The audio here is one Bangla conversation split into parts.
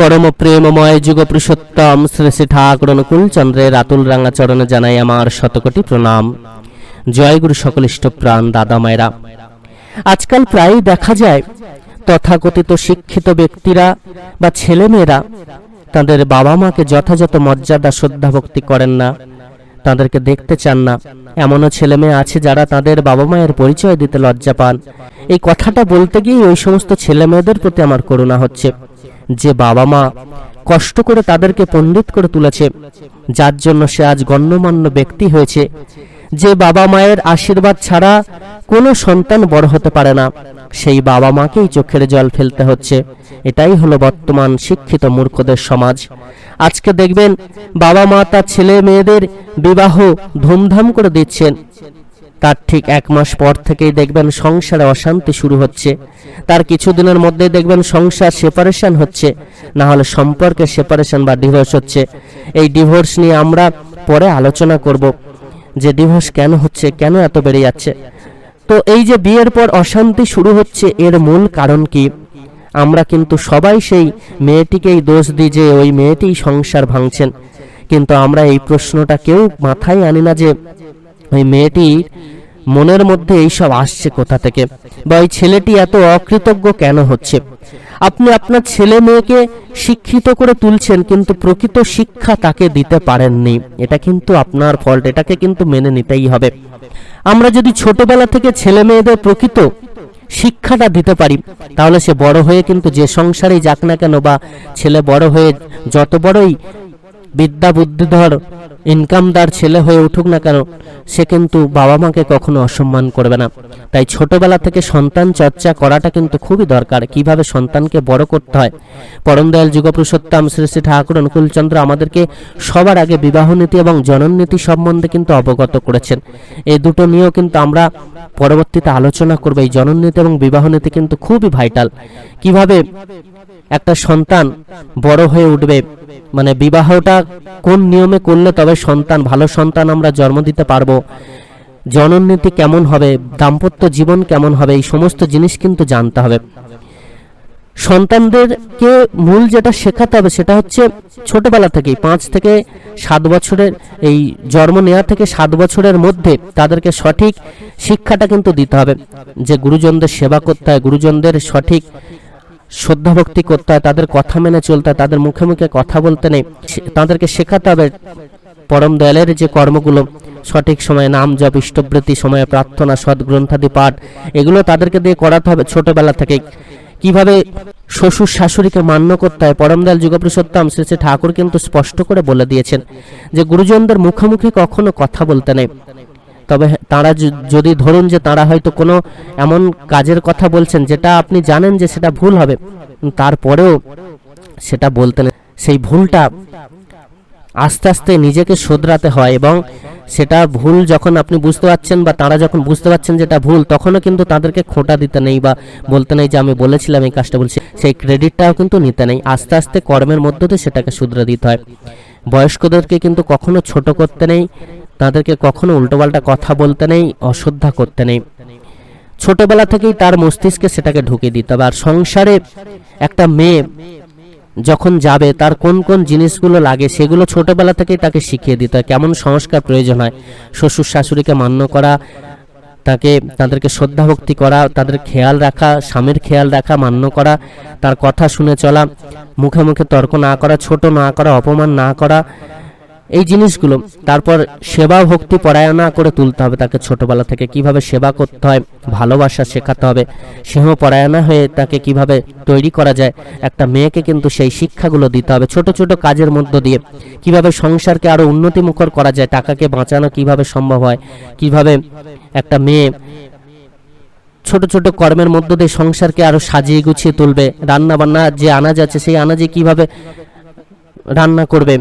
পরম প্রেমময় যুগ পুরুষোত্তম শ্রী শ্রী ঠাকুর অনুকূল চন্দ্রের আতুল রাঙা চরণে জানাই আমার শতকোটি প্রণাম। জয় গুরু সকল ইষ্টপ্রাণ দাদা মায়েরা। আজকাল প্রায়ই দেখা যায়, তথাকথিত শিক্ষিত ব্যক্তিরা বা ছেলেমেয়েরা তাদের বাবা মাকে যথাযথ মর্যাদা, শ্রদ্ধা ভক্তি করেন না, তাদেরকে দেখতে চান না। এমনও ছেলে মেয়ে আছে যারা তাদের বাবা মায়ের পরিচয় দিতে লজ্জা পান। এই কথাটা বলতে গিয়ে ওই সমস্ত ছেলে মেয়েদের প্রতি আমার করুণা হচ্ছে। যে বাবা মা কষ্ট করে তাদেরকে পণ্ডিত করে তুলেছে, যার জন্য সে আজ গণ্যমান্য ব্যক্তি হয়েছে, যে বাবা মায়ের আশীর্বাদ ছাড়া কোনো সন্তান বড় হতে পারে না, সেই বাবা মাকেই চোখের জল ফেলতে হচ্ছে। এটাই হলো বর্তমান শিক্ষিত মূর্খদের সমাজ। আজকে দেখবেন বাবা মা তার ছেলে মেয়েদের বিবাহ ধুমধাম করে দিচ্ছেন। তার ঠিক এক মাস পর থেকেই দেখবেন সংসারে অশান্তি শুরু হচ্ছে। তার কিছুদিনের মধ্যে দেখবেন সংসার সেপারেশন হচ্ছে। না হলে সম্পর্কে সেপারেশন বা ডিভোর্স হচ্ছে। এই ডিভোর্স নিয়ে আমরা পরে আলোচনা করব যে ডিভোর্স কেন হচ্ছে, কেন এত বেড়ে যাচ্ছে। তো এই যে বিয়ের পর অশান্তি শুরু হচ্ছে, এর মূল কারণ কি? আমরা কিন্তু সবাই সেই মেয়েটিকেই দোষ দিই যে ওই মেয়েটিই সংসার ভাঙছেন। কিন্তু আমরা এই প্রশ্নটা কেউ মাথায় আনি না যে ওই মেয়েটি মনের মধ্যে এইসব আসছে কোথা থেকে? বা ওই ছেলেটি এত অকৃতজ্ঞ কেন হচ্ছে? আপনি আপনার ছেলে মেয়েকে শিক্ষিত করে তুলছেন, কিন্তু প্রকৃত শিক্ষা তাকে দিতে পারেননি। এটা কিন্তু আপনার ফল্ট এটাকে কিন্তু মেনে নিতেই হবে। আমরা যদি ছোটবেলা থেকে ছেলে মেয়েদের প্রকৃত শিক্ষাটা দিতে পারি, তাহলে সে বড় হয়ে কিন্তু যে সংসারেই যাক না কেন বা ছেলে বড় হয়ে যত বড়ই বিদ্যা বুদ্ধিধর ইনকামদার ছেলে হয়ে উঠুক না কেন, সে কিন্তু বাবা মাকে কখনো অসম্মান করবে না। তাই ছোটবেলা থেকে সন্তান চর্চা করাটা কিন্তু খুবই দরকার, কীভাবে সন্তানকে বড় করতে হয়। পরমদয়াল যুগপুরুষোত্তম শ্রী শ্রী ঠাকুর অনুকূলচন্দ্র আমাদেরকে সবার আগে বিবাহ নীতি এবং জনননীতি সম্বন্ধে কিন্তু অবগত করেছেন। এই দুটো নিয়েও কিন্তু আমরা পরবর্তীতে আলোচনা করব। এই জনননীতি এবং বিবাহ নীতি কিন্তু খুবই ভাইটাল কীভাবে একটা সন্তান বড় হয়ে উঠবে মানে বিবাহটা কোন নিয়মে করলে তবে সন্তান, ভালো সন্তান আমরা জন্ম দিতে পারব। জননীতি কেমন হবে? দাম্পত্য জীবন কেমন হবে? এই সমস্ত জিনিস কিন্তু জানতে হবে। সন্তানদেরকে মূল যেটা শেখাতে হবে সেটা হচ্ছে ছোটবেলা থেকেই, পাঁচ থেকে সাত বছরের এই জন্ম নেওয়া থেকে সাত বছরের মধ্যে তাদেরকে সঠিক শিক্ষাটা কিন্তু দিতে হবে। যে গুরুজনদের সেবা করতে হয়, গুরুজনদের সঠিক শ্রদ্ধা ভক্তি করতে হয়, তাদের কথা মেনে চলতে হয়, তাদের মুখে মুখে কথা বলতে নেই তাদেরকে শেখাতে হবে পরম দয়ালের যে কর্মগুলো, সঠিক সময়ে নাম জপ, ইষ্টবৃত্তি, সময়ে প্রার্থনা সৎ গ্রন্থাদি পাঠ, এগুলো তাদেরকে দিয়ে করাতে হবে ছোটবেলা থেকে কীভাবে শ্বশুর শাশুড়িকে মান্য করতে হয়, পরম দয়াল যুগপুরুষোত্তম শ্রী শ্রী ঠাকুর কিন্তু স্পষ্ট করে বলে দিয়েছেন যে, গুরুজনদের মুখোমুখি কখনো কথা বলতে নেই। তবে তারা যদি ধরুন যে তারা হয়তো কোনো এমন কাজের কথা বলছেন যেটা আপনি জানেন যে সেটা ভুল হবে, তারপরেও সেটা বলতে নেই সেই ভুলটা আস্তে আস্তে নিজেকে শোধরাতে হয় এবং সেটা ভুল যখন আপনি বুঝতে পারছেন বা তারা যখন বুঝতে পারছেন যেটা ভুল, তখনও কিন্তু তাদেরকে খোঁটা দিতে নেই বা বলতে নেই যে আমি বলেছিলাম এই কাজটা বলছি। সেই ক্রেডিটটাও কিন্তু নিতে নেই। আস্তে আস্তে কর্মের মধ্য দিয়ে সেটাকে শুধরে দিতে হয়। বয়স্কদেরকে কিন্তু কখনো ছোট করতে নেই। তাদেরকে কখনো উল্টোপাল্টা কথা বলতে নেই অশ্রদ্ধা করতে নেই। ছোটবেলা থেকেই তার মস্তিষ্কে সেটাকে ঢুকিয়ে দিতে। হবে আর সংসারে একটা মেয়ে যখন যাবে, তার কোন কোন জিনিসগুলো লাগে, সেগুলো ছোটবেলা থেকেই তাকে শিখিয়ে দিতে। হয় কেমন সংস্কার প্রয়োজন হয়, শ্বশুর শাশুড়িকে মান্য করা, তাকে, তাদেরকে শ্রদ্ধা ভক্তি করা, তাদের খেয়াল রাখা, স্বামীর খেয়াল রাখা, মান্য করা, তার কথা শুনে চলা, মুখে মুখে তর্ক না করা, ছোট না করা, অপমান না করা এই জিনিসগুলো, তারপর সেবা ভক্তি পরায়ণা করে তুলতে হবে তাকে ছোটবেলা থেকে। কীভাবে সেবা করতে হয়, ভালোবাসা শেখাতে হবে। সিংহ পরায়ণা হয়ে তাকে কীভাবে তৈরি করা যায়, একটা মেয়েকে কিন্তু সেই শিক্ষাগুলো দিতে হবে। ছোট ছোট কাজের মধ্য দিয়ে কীভাবে সংসারকে আরও উন্নতিমুখর করা যায়, টাকাকে বাঁচানো কীভাবে সম্ভব হয়, কীভাবে একটা মেয়ে ছোট ছোট কর্মের মধ্য দিয়ে সংসারকে আরও সাজিয়ে গুছিয়ে তুলবে রান্না বান্না যে আনাজ আছে, সেই আনাজে কীভাবে রান্না করবে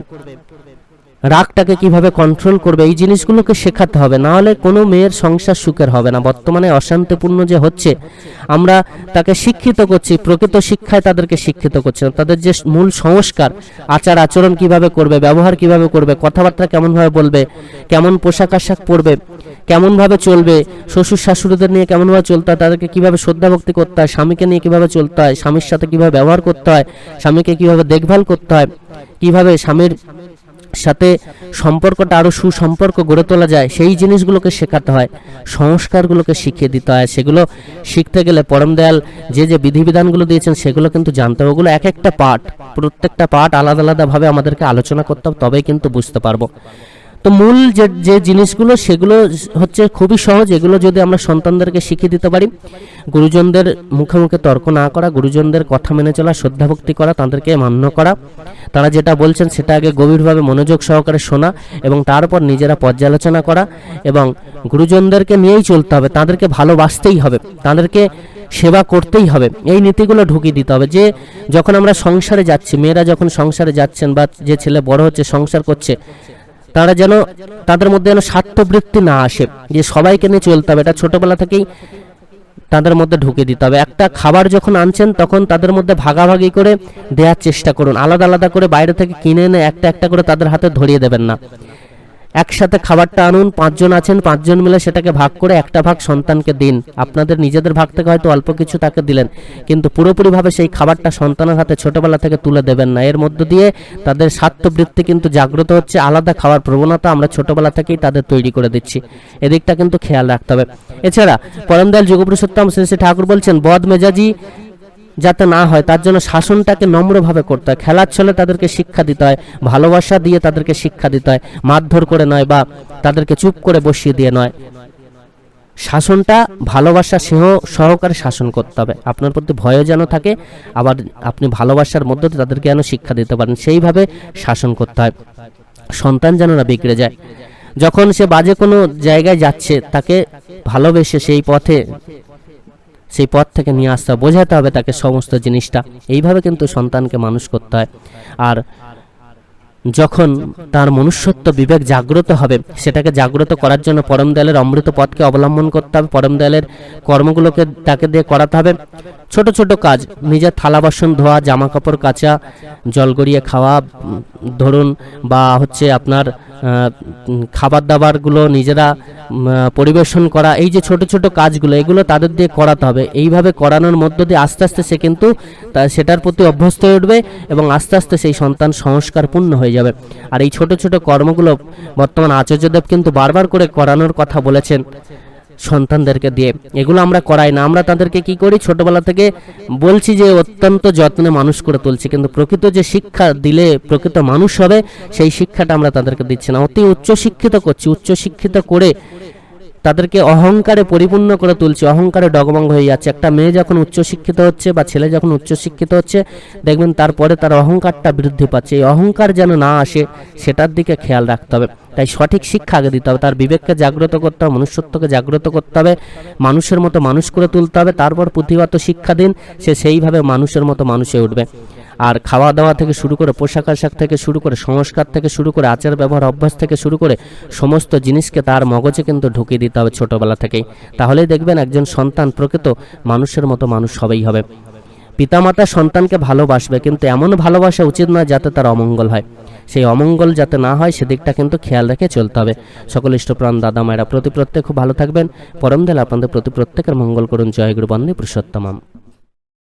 রাগটাকে কীভাবে কন্ট্রোল করবে, এই জিনিসগুলোকে শেখাতে হবে। না হলে কোনো মেয়ের সংসার সুখের হবে না। বর্তমানে অশান্তিপূর্ণ যে হচ্ছে, আমরা তাকে শিক্ষিত করছি, প্রকৃত শিক্ষায় তাদেরকে শিক্ষিত করছি না। তাদের যে মূল সংস্কার, আচার, আচরণ কীভাবে করবে, ব্যবহার কীভাবে করবে, কথাবার্তা কেমনভাবে বলবে, কেমন পোশাক আশাক পরবে, কেমনভাবে চলবে, শ্বশুর শাশুড়িদের নিয়ে কেমনভাবে চলতে হয়, তাদেরকে কীভাবে শ্রদ্ধা ভক্তি করতে হয়, স্বামীকে নিয়ে কীভাবে চলতে হয়, স্বামীর সাথে কীভাবে ব্যবহার করতে হয়, স্বামীকে কীভাবে দেখভাল করতে হয়, কীভাবে স্বামীর সাথে সম্পর্কটা আরও সুসম্পর্ক গড়ে তোলা যায়, সেই জিনিসগুলোকে শেখাতে হয়, সংস্কারগুলোকে শিখিয়ে দিতে হয়। সেগুলো শিখতে গেলে পরম দয়াল যে যে বিধিবিধানগুলো দিয়েছেন, সেগুলো কিন্তু জানতে হবে। ওগুলো এক একটা পার্ট প্রত্যেকটা পার্ট আলাদা আলাদাভাবে আমাদেরকে আলোচনা করতে হবে, তবেই কিন্তু বুঝতে পারব। তো মূল যে যে জিনিসগুলো, সেগুলো হচ্ছে খুবই সহজ। এগুলো যদি আমরা সন্তানদেরকে শিখিয়ে দিতে পারি, গুরুজনদের মুখে মুখে তর্ক না করা, গুরুজনদের কথা মেনে চলা শ্রদ্ধাভক্তি করা, তাদেরকে মান্য করা, তারা যেটা বলছেন সেটা আগে গভীরভাবে মনোযোগ সহকারে শোনা এবং তারপর নিজেরা পর্যালোচনা করা এবং গুরুজনদেরকে নিয়েই চলতে হবে। তাদেরকে ভালোবাসতেই হবে, তাদেরকে সেবা করতেই হবে। এই নীতিগুলো ঢুকিয়ে দিতে হবে। যে যখন আমরা সংসারে যাচ্ছি, মেয়েরা যখন সংসারে যাচ্ছেন বা যে ছেলে বড় হচ্ছে, সংসার করছে তারা যেন তাদের মধ্যে যেন স্বার্থবৃত্তি না আসে, যে সবাইকে নিয়ে চলতে হবে। এটা ছোটবেলা থেকেই তাদের মধ্যে ঢুকে দিতে হবে। একটা খাবার যখন আনছেন, তখন তাদের মধ্যে ভাগাভাগি করে দেওয়ার চেষ্টা করুন। আলাদা আলাদা করে বাইরে থেকে কিনে এনে একটা একটা করে তাদের হাতে ধরিয়ে দেবেন না। একসাথে খাবারটা আনুন, পাঁচজন আছেন, পাঁচজন মিলে সেটাকে ভাগ করে একটা ভাগ সন্তানকে দিন। আপনাদের নিজেদের ভাগ থেকে হয়তো অল্প কিছু তাকে দিলেন, কিন্তু পুরোপুরিভাবে সেই খাবারটা সন্তানের হাতে ছোটবেলা থেকে তুলে দেবেন না। এর মধ্য দিয়ে তাদের স্বার্থবৃত্তি কিন্তু জাগ্রত হচ্ছে, আলাদা খাওয়ার প্রবণতা আমরা ছোটবেলা থেকেই তাদের তৈরি করে দিচ্ছি। এদিকটা কিন্তু খেয়াল রাখতে হবে। এছাড়া পরমদয়াল যোগপুরুষোত্তম শ্রী শ্রী ঠাকুর বলছেন বদ মেজাজি যাতে না হয়, তার জন্য শাসনটাকে নম্রভাবে করতে হয়। খেলার ছলে তাদেরকে শিক্ষা দিতে হয়, ভালোবাসা দিয়ে তাদেরকে শিক্ষা দিতে হয়, মারধর করে নয় বা তাদেরকে চুপ করে বসিয়ে দিয়ে নয়। শাসনটা ভালোবাসা স্নেহ সহকারে শাসন করতে হবে। আপনার প্রতি ভয়ও যেন থাকে, আবার আপনি ভালোবাসার মধ্যে তাদেরকে যেন শিক্ষা দিতে পারেন, সেইভাবে শাসন করতে হয়। সন্তান যেন না বিগড়ে যায়। যখন সে বাজে কোনো জায়গায় যাচ্ছে, তাকে ভালোবেসে সেই পথে সেই পথ থেকে নিয়ে আসতে বোঝাতে হবে তাকে সমস্ত জিনিসটা। এইভাবে কিন্তু সন্তানকে মানুষ করতে হয়। আর যখন তার মনুষ্যত্ব বিবেক জাগ্রত হবে, সেটাকে জাগ্রত করার জন্য পরম দয়ালের অমৃত পথকে অবলম্বন করতে হবে পরম দয়ালের কর্মগুলোকে তাকে দিয়ে করাতে হবে। ছোট ছোট কাজ, নিজের থালা বাসন ধোয়া জামা কাপড় কাচা, জল গড়িয়ে খাওয়া ধরুন বা হচ্ছে আপনার খাবার দাবারগুলো নিজেরা পরিবেশন করা, এই যে ছোট ছোট কাজগুলো, এগুলো তাদের দিয়ে করাতে হবে। এইভাবে করানোর মধ্য দিয়ে আস্তে আস্তে সে কিন্তু সেটার প্রতি অভ্যস্ত হয়ে উঠবে এবং আস্তে আস্তে সেই সন্তান সংস্কারপূর্ণ হয়ে যাবে। আর এই ছোট ছোট কর্মগুলো বর্তমান আচার্যদেব কিন্তু বারবার করে করানোর কথা বলেছেন সন্তানদেরকে দিয়ে। এগুলো আমরা করাই না, আমরা তাদেরকে কি করি? ছোটবেলা থেকে বলছি যে অত্যন্ত যত্নে মানুষ করে তুলছি, কিন্তু প্রকৃত যে শিক্ষা দিলে প্রকৃত মানুষ হবে, সেই শিক্ষাটা আমরা তাদেরকে দিচ্ছি না। অতি উচ্চ শিক্ষিত করছি। উচ্চ শিক্ষিত করে তাদেরকে অহংকারে পরিপূর্ণ করে তুলছে, অহংকারে ডগমঙ্গ হয়ে যাচ্ছে। একটা মেয়ে যখন উচ্চশিক্ষিত হচ্ছে বা ছেলে যখন উচ্চশিক্ষিত হচ্ছে, দেখবেন তারপরে তার অহংকারটা বৃদ্ধি পাচ্ছে। এই অহংকার যেন না আসে, সেটার দিকে খেয়াল রাখতে হবে। তাই সঠিক শিক্ষা আগে দিতে হবে। তার বিবেককে জাগ্রত করতে হবে, মনুষ্যত্বকে জাগ্রত করতে হবে, মানুষের মতো মানুষ করে তুলতে হবে। তারপর পুঁথিগত শিক্ষা দিন, সে সেইভাবে মানুষের মতো মানুষে উঠবে। আর খাওয়া দাওয়া থেকে শুরু করে পোশাক আশাক থেকে শুরু করে সংস্কার থেকে শুরু করে আচার ব্যবহার অভ্যাস থেকে শুরু করে সমস্ত জিনিসকে তার মগজে কিন্তু ঢুকিয়ে দিতে হবে ছোটবেলা থেকেই। তাহলেই দেখবেন একজন সন্তান প্রকৃত মানুষের মতো মানুষ হবেই হবে। পিতামাতা সন্তানকে ভালোবাসবে, কিন্তু এমন ভালোবাসা উচিত নয় যাতে তার অমঙ্গল হয়। সেই অমঙ্গল যাতে না হয়, সেদিকটা কিন্তু খেয়াল রেখে চলতে হবে। সকল ইষ্টপ্রাণ দাদা মায়েরা প্রতি প্রত্যেক খুব ভালো থাকবেন। পরম দিল আপনাদের প্রতি প্রত্যেকের মঙ্গল করুন। জয় গুরু বন্দে পুরুষোত্তমাম।